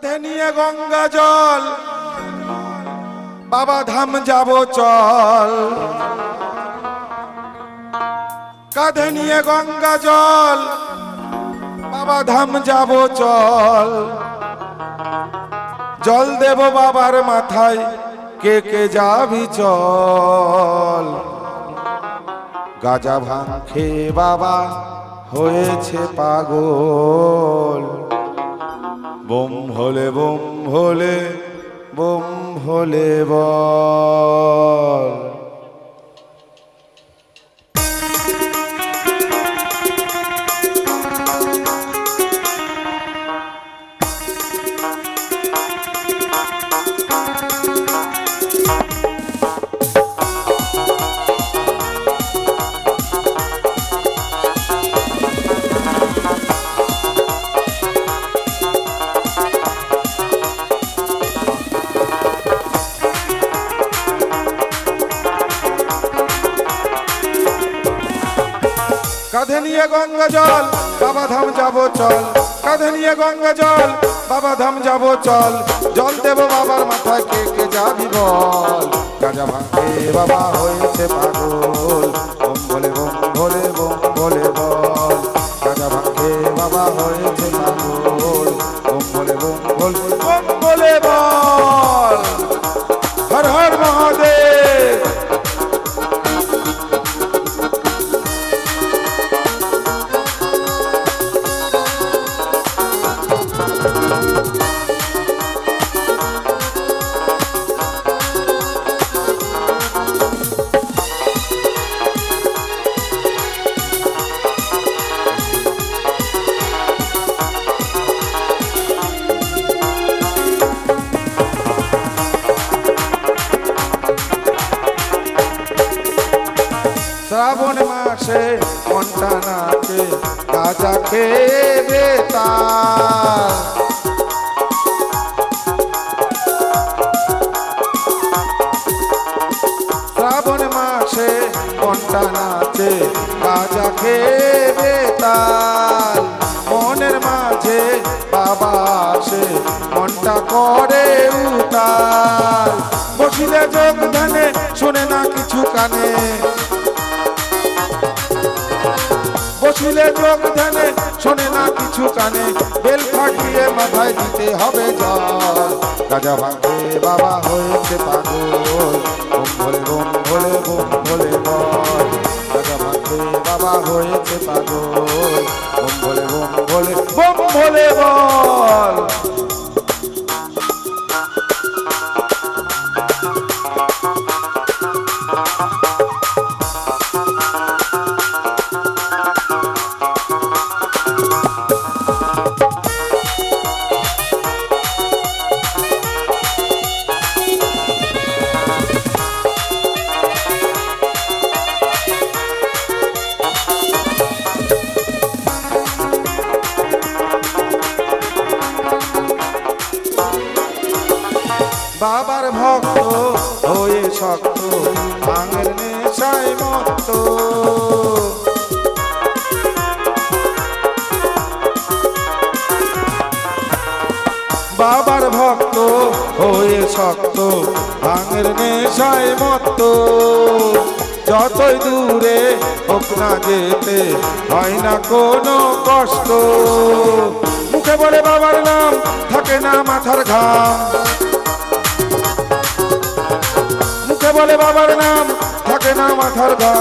কাঁধে নিয়ে গঙ্গা জল। বাবা ধাম যাব চল। কাঁধে নিয়ে গঙ্গা জল। বাবা ধাম যাব চল। জল দেব বাবার মাথায়, কে কে যাবি চল। গাজা ভাঙ খেয়ে বাবা হয়েছে পাগল। বোম হলে বোম হলে বোম হলে বল। কাঁধে নিয়ে গঙ্গা জল, বাবা ধাম যাব চল। কাঁধে নিয়ে গঙ্গা জল, বাবা ধাম যাব চল। জল দেব বাবার মাথায়, কে কে যাবি বল। গাজা ভাঙে বাবা হয়েছে পাগল। বলে বলে বোম মাসে ঘণ্টা নাচে গাজা খেয়ে বেতার শ্রাবণ মাসে ঘণ্টা নাচে গাজা খেয়ে বেতার মনের মাঝে বাবা আসে, মনটা করে উতার বসিলে যোগ ধানে শুনে না কিছু কানে। বসিলে যোগ ধ্যানে, শোনে না কিছু কানে। বেল ফাটিয়ে মাথায় দিতে হবে জল। রাজা ভাঙে বাবা হয়েছে পাগল। বোম ভোলে বোম ভোলে বোম ভোলে বল। রাজা ভাঙে বাবা হয়েছে পাগল। বোম ভোলে বোম ভোলে বোম ভোলে বল। বাবার ভক্ত হয়ে শক্ত, ভাঙের নেশায় মত্ত। বাবার ভক্ত হয়ে শক্ত, ভাঙের নেশায় মত্ত। যতই দূরে হোক না যেতে হয় না কোনো কষ্ট। মুখে বলে বাবার নাম, থাকে না মাথার ঘাম। বলে বাবার নাম থাকে না মাথার ফাটিয়ে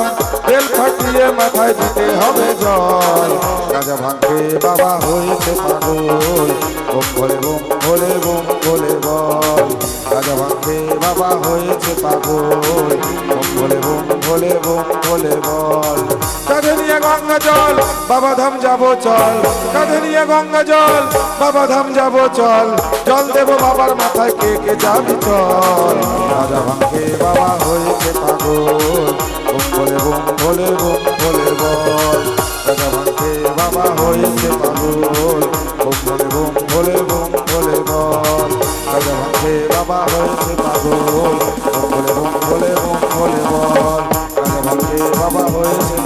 মাথায় দিতে হবে জল। গাজা ভাঙে বাবা হয়েছে পাগল। বোম বলে বোম বলে। বোম বলে বল গাজা ভাঙে বাবা হয়েছে পাগল। বোম বলে বোম বলে। বোম বলে বল কাঁধে নিয়ে গঙ্গা জল, বাবা ধাম যাব চল। কাঁধে নিয়ে গঙ্গা জল, বাবা ধাম যাব চল। জল দেব বাবার মাথায়, কে কে যাবি চল। রাজা ভাঙে বাবা হয়েছে পাগল। বাবা হয়েছে পাগল। মঙ্গলে মঙ্গলে মঙ্গলে বল। কালে ভাঙে বাবা হয়েছে